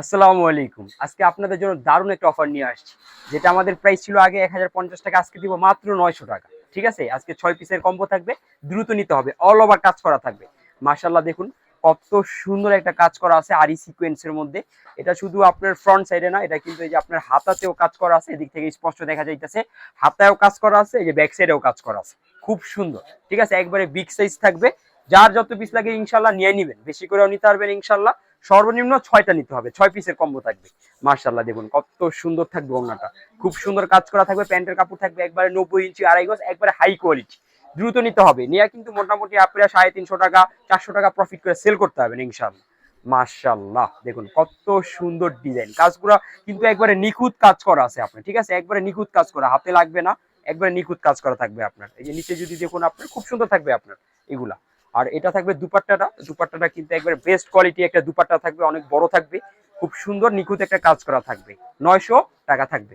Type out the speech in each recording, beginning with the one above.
আসসালামু আলাইকুম। আজকে আপনাদের জন্য দারুণ একটা অফার নিয়ে আসছি। যেটা আমাদের প্রাইস ছিল আগে এক হাজার পঞ্চাশ টাকা, আজকে দিব মাত্র নয়শো টাকা। ঠিক আছে? আজকে ছয় পিসের কম্বো থাকবে, দ্রুত নিতে হবে অল ওভার কাজ করা থাকবে। মার্শাল্লাহ দেখুন কত সুন্দর একটা কাজ করা আছে আরি সিকোয়েন্সের মধ্যে। এটা শুধু আপনার ফ্রন্ট সাইডে না, এটা কিন্তু এই যে আপনার হাতাতেও কাজ করা আছে, এদিক থেকে স্পষ্ট দেখা যাইতেছে। হাতায়ও কাজ করা আছে, এই যে ব্যাক সাইডেও কাজ করা আছে। খুব সুন্দর। ঠিক আছে? একবারে বিগ সাইজ থাকবে। যার যত পিস লাগে ইনশাল্লাহ নিয়ে নিবেন। বেশি করেও নিতে পারবেন ইনশাল্লাহ সর্বনিম্ন ছয়টা নিতে হবে, ছয় পিসের কম্বো থাকবে। মার্শাল্লাহ দেখুন কত সুন্দর থাকবে ওনাটা খুব সুন্দর কাজ করা থাকবে, প্যান্টের কাপড় থাকবে একবারে নব্বই ইঞ্চি, আড়াই গজ, একবারে হাই কোয়ালিটি দ্রুত নিতে হবে, নিয়ে কিন্তু মোটামুটি আপনারা সাড়ে তিনশো টাকা, চারশো টাকা প্রফিট করে সেল করতে পারবেন ইনশাল্লাহ মার্শাল্লাহ দেখুন কত সুন্দর ডিজাইন কাজগুলো কিন্তু একবারে নিখুঁত কাজ করা আছে আপনার, ঠিক আছে? একবারে নিখুঁত কাজ করা, হাতে লাগবে না, একবারে নিখুঁত কাজ করা থাকবে আপনার। এই যে নিচে যদি দেখুন আপনার, খুব সুন্দর থাকবে আপনার, এগুলা। আর এটা থাকবে দুপাট্টাটা। দুপাট্টাটা কিন্তু একবার বেস্ট কোয়ালিটি একটা দুপাট্টা থাকবে, অনেক বড় থাকবে, খুব সুন্দর নিখুঁত একটা কাজ করা থাকবে। নয়শো টাকা থাকবে।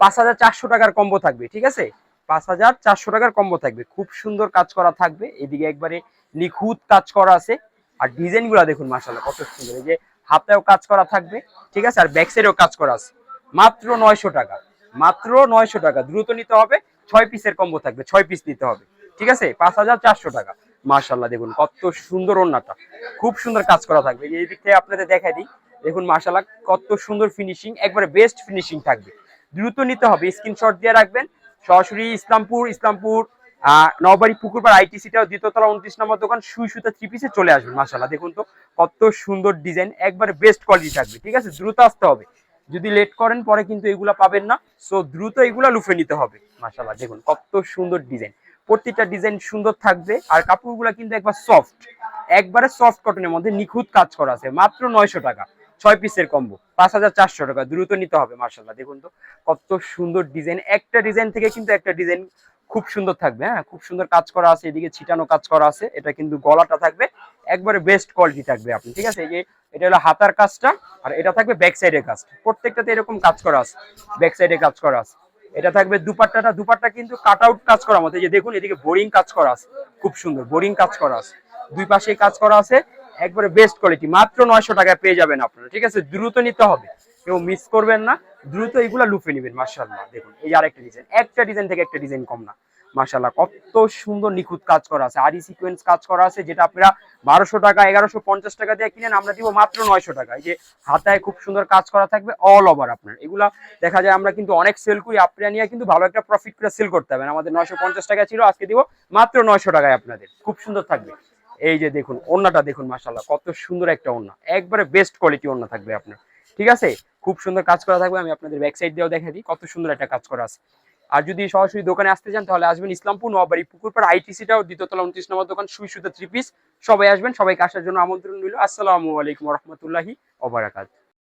পাঁচ হাজার চারশো টাকার কম্বো থাকবে, ঠিক আছে? পাঁচ হাজার চারশো টাকার কম্বো থাকবে। খুব সুন্দর কাজ করা থাকবে, এদিকে একবারে নিখুঁত কাজ করা আছে। আর ডিজাইনগুলা দেখুন মাসাল্লাহ কত সুন্দর। এই যে হাতেও কাজ করা থাকবে, ঠিক আছে? আর ব্যাক কাজ করা আছে। মাত্র নয়শো টাকা, মাত্র নয়শো টাকা। দ্রুত নিতে হবে, ছয় পিসের কম্বো থাকবে, ছয় পিস নিতে হবে। ঠিক আছে? পাঁচ হাজার চারশো টাকা। মার্শাল্লাহ দেখুন কত সুন্দর ওন্নাটা খুব সুন্দর কাজ করা থাকবে। এই দিক থেকে আপনাদের দেখাই দিই। দেখুন মার্শাল্লাহ কত সুন্দর ফিনিশিং একবারে বেস্ট ফিনিশিং থাকবে। দ্রুত নিতে হবে স্ক্রিনশট দিয়ে রাখবেন। সরাসরি ইসলামপুর ইসলামপুর নবাড়ি পুকুরপাড় আইটিসিটাও দ্বিতীয়তলা উনত্রিশ নম্বর দোকান সুই সুতা থ্রি পিসে চলে আসবেন মার্শাল্লাহ দেখুন তো, কত সুন্দর ডিজাইন একবারে বেস্ট কোয়ালিটি থাকবে। ঠিক আছে? দ্রুত আসতে হবে। যদি লেট করেন, পরে কিন্তু এগুলা পাবেন না। সো দ্রুত এগুলা লুফে নিতে হবে মার্শাল্লাহ দেখুন কত সুন্দর ডিজাইন প্রত্যেকটা ডিজাইন সুন্দর থাকবে। আর কাপড়গুলো কিন্তু একবার সফট একবারে সফট কটনের মধ্যে নিখুঁত কাজ করা আছে। মাত্র নয়শো টাকা। ছয় পিসের কম্বো পাঁচ হাজার চারশো টাকা। দ্রুত নিতে হবে মার্শাল্লাহ দেখুন তো, কত সুন্দর ডিজাইন একটা ডিজাইন থেকে কিন্তু একটা ডিজাইন খুব সুন্দর থাকবে হ্যাঁ? খুব সুন্দর কাজ করা আছে, এদিকে ছিটানো কাজ করা আছে। এটা কিন্তু গলাটা থাকবে, একবারে বেস্ট কোয়ালিটি থাকবে আপনি, ঠিক আছে? এই যে, এটা হলো হাতার কাজটা, আর এটা থাকবে ব্যাক সাইডের কাজটা। প্রত্যেকটাতে এরকম কাজ করা আছে ব্যাক সাইডে কাজ করা আছে। এটা থাকবে দুপাট্টাটা। দুপাট্টা কিন্তু কাট আউট কাজ করা মতো। যে দেখুন, এদিকে বোরিং কাজ করা আছে। খুব সুন্দর বোরিং কাজ করা আছে। দুই পাশে কাজ করা আছে। একবারে বেস্ট কোয়ালিটি মাত্র নয়শো টাকায় পেয়ে যাবেন আপনারা, ঠিক আছে? দ্রুত নিতে হবে, কেউ মিস করবেন না। দ্রুত এইগুলা লুফে নেবেন মার্শাল্লাহ দেখুন, এই আর একটা ডিজাইন একটা ডিজাইন থেকে একটা ডিজাইন কম না। মার্শাল্লাহ কত সুন্দর নিখুঁত কাজ করা আছে। আরি সিকোয়েন্স কাজ করা আছে, যেটা আপনারা বারোশো টাকা, এগারোশো পঞ্চাশ টাকা দিয়ে কিনেন, আমরা দিব মাত্র নয়শো টাকা। এই যে হাতায় খুব সুন্দর কাজ করা থাকবে অল ওভার আপনার। এগুলা দেখা যায় আমরা কিন্তু অনেক সেল করি, আপনারা নিয়ে কিন্তু ভালো একটা প্রফিট করে সেল করতে হবে আমাদের নয়শো পঞ্চাশ টাকা ছিল, আজকে দিব মাত্র নয়শো টাকায় আপনাদের। খুব সুন্দর থাকবে। এই যে দেখুন ওন্নাটা দেখুন মাসাল্লাহ কত সুন্দর একটা ওন্না একবারে বেস্ট কোয়ালিটি ওন্না থাকবে আপনার। ঠিক আছে? খুব সুন্দর কাজ করা থাকবে, আমি আপনাদের ব্যাক সাইড দিয়েও দেখা দিই, কত সুন্দর একটা কাজ করা আছে। আর যদি সরাসরি দোকানে আসতে চান, তাহলে আসবেন ইসলামপুর নবাবাড়ি পুকুরপাড় আইটিসিটাও দ্বিতীয়তলা উনত্রিশ নম্বর দোকান সুই সুতা থ্রি পিস সবাই আসবেন, সবাইকে আসার জন্য আমন্ত্রণ রইল। আসসালামু আলাইকুম রহমতুল্লাহি ওবরাকাত